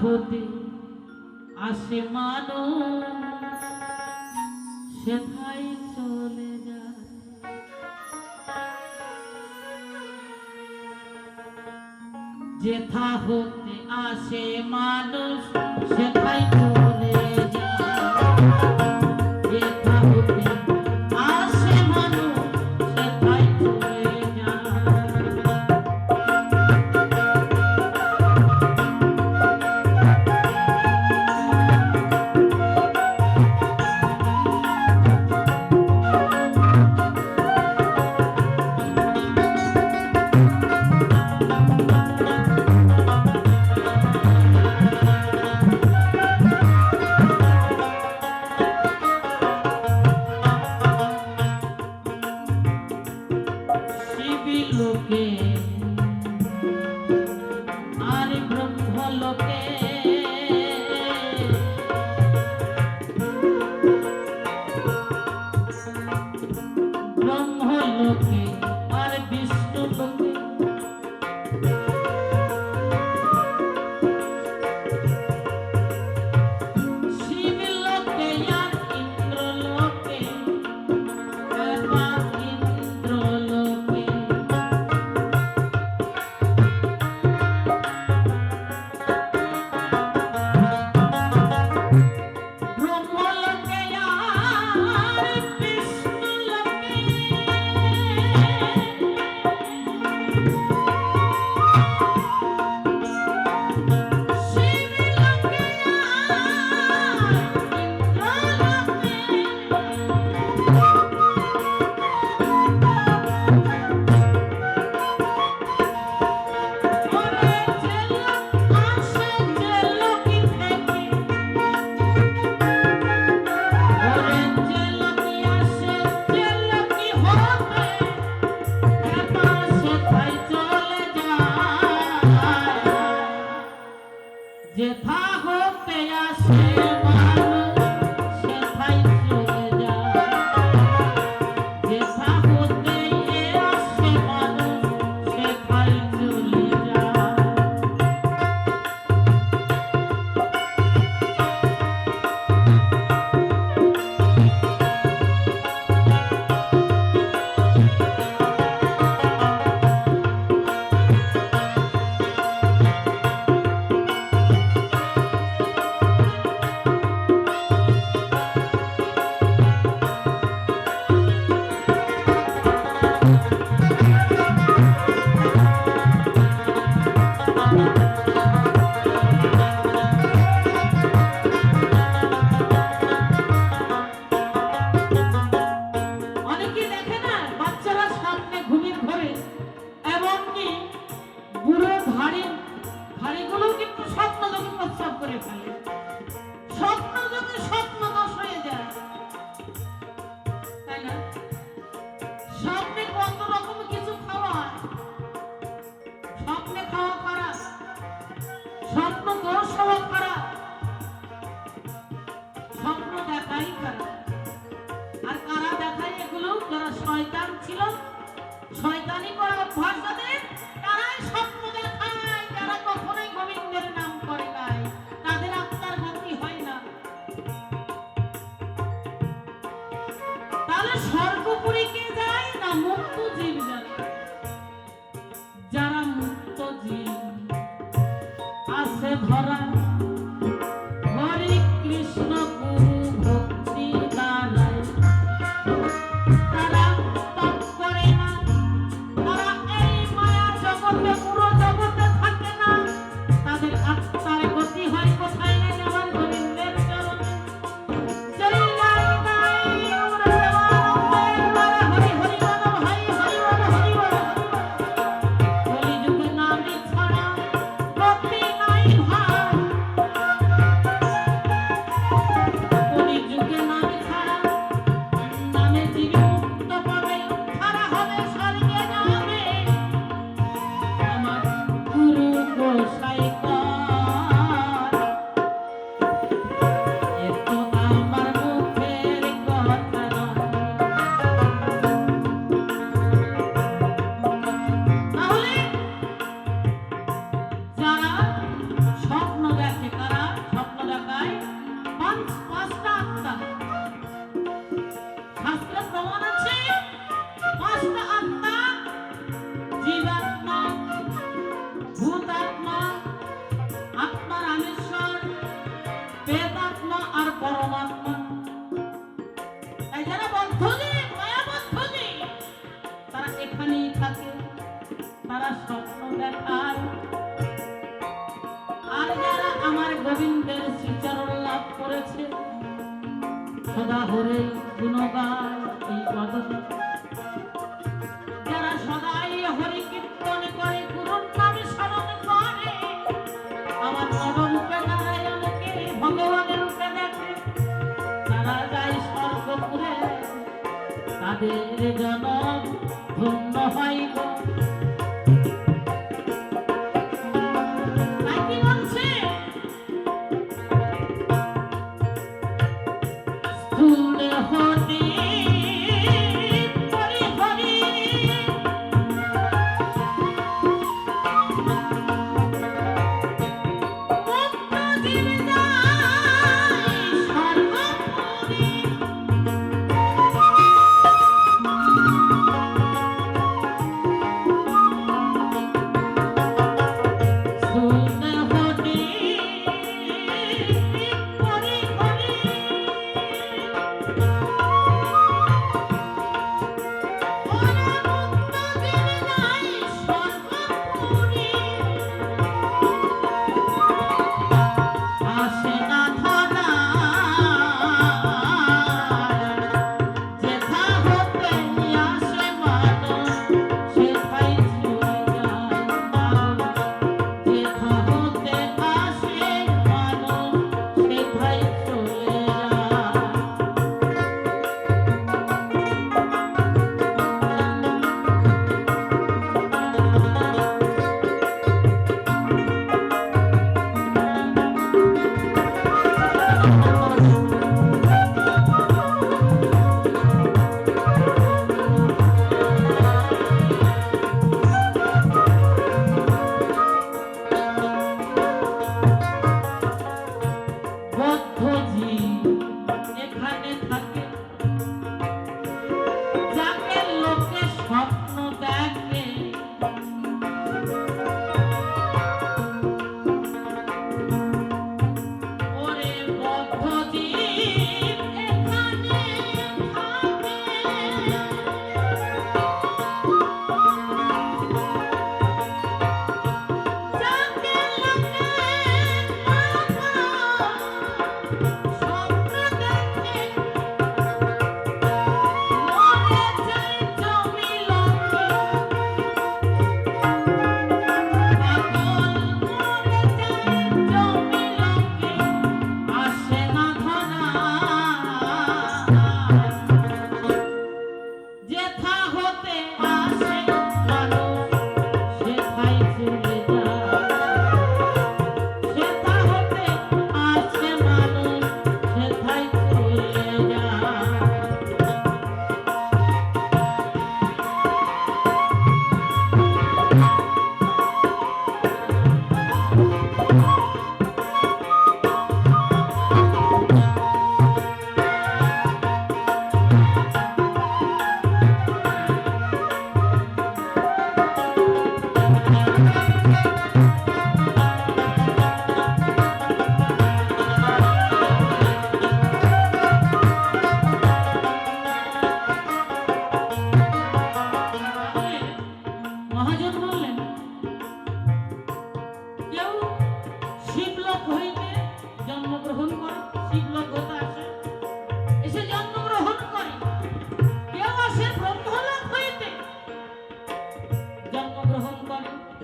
হতে আসে মানুষ সেথাই চলে যায়। যেথা হতে আসে মানুষ সেথাই চলে যায়। जेथा हो प्यासे যত্ন সহকারে ধরা সদা হরে গুণগান। স্থূল হতে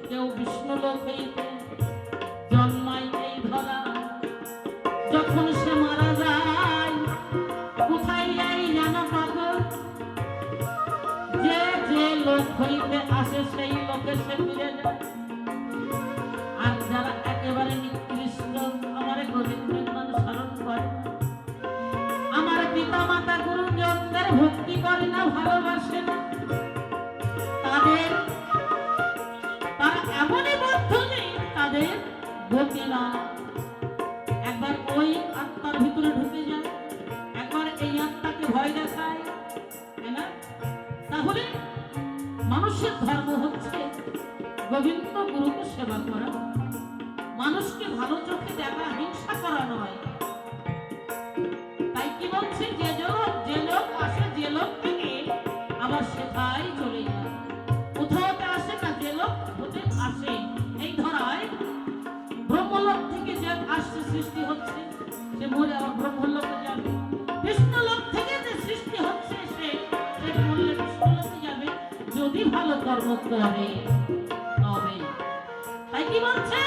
কেউ বিষ্ণুলোক হইতে জন্মায় এই ধরা যখন সে মারা যায়, কোথায় যাই পাগল? যে যে লোক হইতে আসে সেই লোকে সে আর যারা একেবারে নিকৃষ্ট, আমার নাম স্মরণ করে। আমার পিতা মাতা গুরুজনদের ভক্তি করে না, ভালোবাসে না। না একবার ওই আত্মার ভিতরে ঢুকে যায় একবার এই আত্মাকে ভয় দেখায়। না? তাহলে মানুষের ধর্ম হচ্ছে গোবিন্দ গুরুকে সেবা করা। মানুষকে ভালো চোখে দেখা, হিংসা করা নয়। কর্ম করে তবে তাই কি বলছে